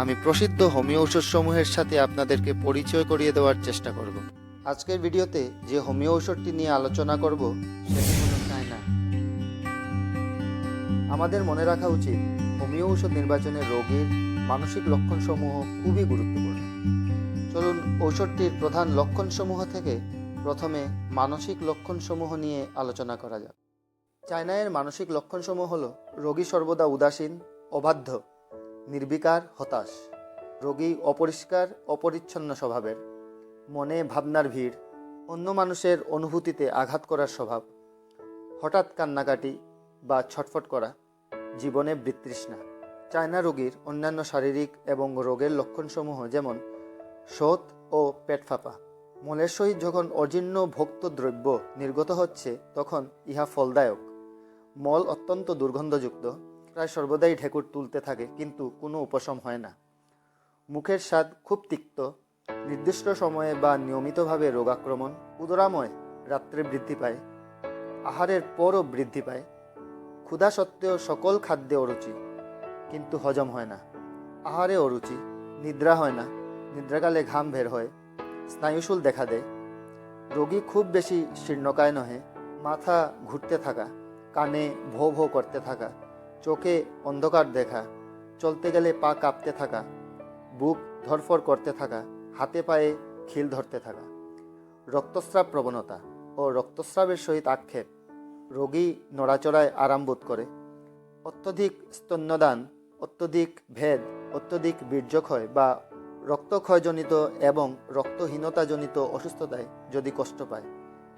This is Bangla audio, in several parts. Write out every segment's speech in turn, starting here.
আমি প্রসিদ্ধ হোমিও ঔষধসমূহের সাথে আপনাদেরকে পরিচয় করিয়ে দেওয়ার চেষ্টা করব। আজকের ভিডিওতে যে হোমিও ঔষধটি নিয়ে আলোচনা করব, সেটি হলো চায়না আমাদের মনে রাখা উচিত হোমিও ঔষধ নির্বাচনে রোগীর মানসিক লক্ষণসমূহ খুবই গুরুত্বপূর্ণ। চলুন, ঔষধটির প্রধান লক্ষণসমূহ থেকে প্রথমে মানসিক লক্ষণসমূহ নিয়ে আলোচনা করা যাক। চায়নায়ের মানসিক লক্ষণসমূহ হল, রোগী সর্বদা উদাসীন, অবাধ্য নির্বিকার, হতাশ, রোগী অপরিষ্কার, অপরিচ্ছন্ন স্বভাবের, মনে ভাবনার ভিড়, অন্য মানুষের অনুভূতিতে আঘাত করার স্বভাব, হঠাৎ কান্নাকাটি বা ছটফট করা, জীবনে বৃতৃষ্ণা। চায়না রোগীর অন্যান্য শারীরিক এবং রোগের লক্ষণসমূহ যেমন শোথ ও পেট ফাঁপা। মলের সহিত যখন অজীর্ণ ভোক্ত দ্রব্য নির্গত হচ্ছে, তখন ইহা ফলদায়ক। মল অত্যন্ত দুর্গন্ধযুক্ত। প্রায় সর্বদাই ঢেকুর তুলতে থাকে, কিন্তু কোনো উপশম হয় না। মুখের স্বাদ খুব তিক্ত, নির্দিষ্ট সময়ে বা নিয়মিতভাবে রোগাক্রমণ, উদরাময় রাত্রে বৃদ্ধি পায়, আহারের পরও বৃদ্ধি পায়। ক্ষুধা সত্ত্বেও সকল খাদ্যে অরুচি, কিন্তু হজম হয় না। আহারে অরুচি, নিদ্রা হয় না, নিদ্রাকালে ঘাম বের হয়, স্নায়ুশুল দেখা দেয়। রোগী খুব বেশি শীর্ণকায় নহে, মাথা ঘুরতে থাকা, কানে ভো ভো করতে থাকা চোখে অন্ধকার দেখা, চলতে গেলে পা কাঁপতে থাকা, বুক ধরফর করতে থাকা, হাতে পায়ে খিল ধরতে থাকা। রক্তস্রাব প্রবণতা ও রক্তস্রাবের সহিত আক্ষেপ রোগী নড়াচড়ায় আরাম বোধ করে। অত্যধিক স্তন্যদান, অত্যধিক ভেদ, অত্যধিক বীর্যক্ষয় বা রক্তক্ষয়জনিত এবং রক্তহীনতাজনিত অসুস্থতায় যদি কষ্ট পায়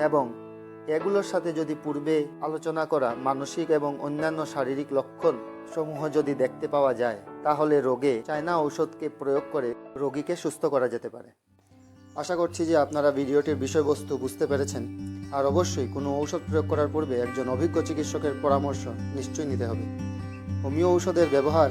এবং এগুলোর সাথে যদি পূর্বে আলোচনা করা মানসিক এবং অন্যান্য শারীরিক লক্ষণ সমূহ যদি দেখতে পাওয়া যায়, তাহলে রোগে চায়না ঔষধকে প্রয়োগ করে রোগীকে সুস্থ করা যেতে পারে। আশা করছি যে আপনারা ভিডিওটির বিষয়বস্তু বুঝতে পেরেছেন। আর অবশ্যই কোনো ঔষধ প্রয়োগ করার পূর্বে একজন অভিজ্ঞ চিকিৎসকের পরামর্শ নিশ্চয়ই নিতে হবে। হোমিও ঔষধের ব্যবহার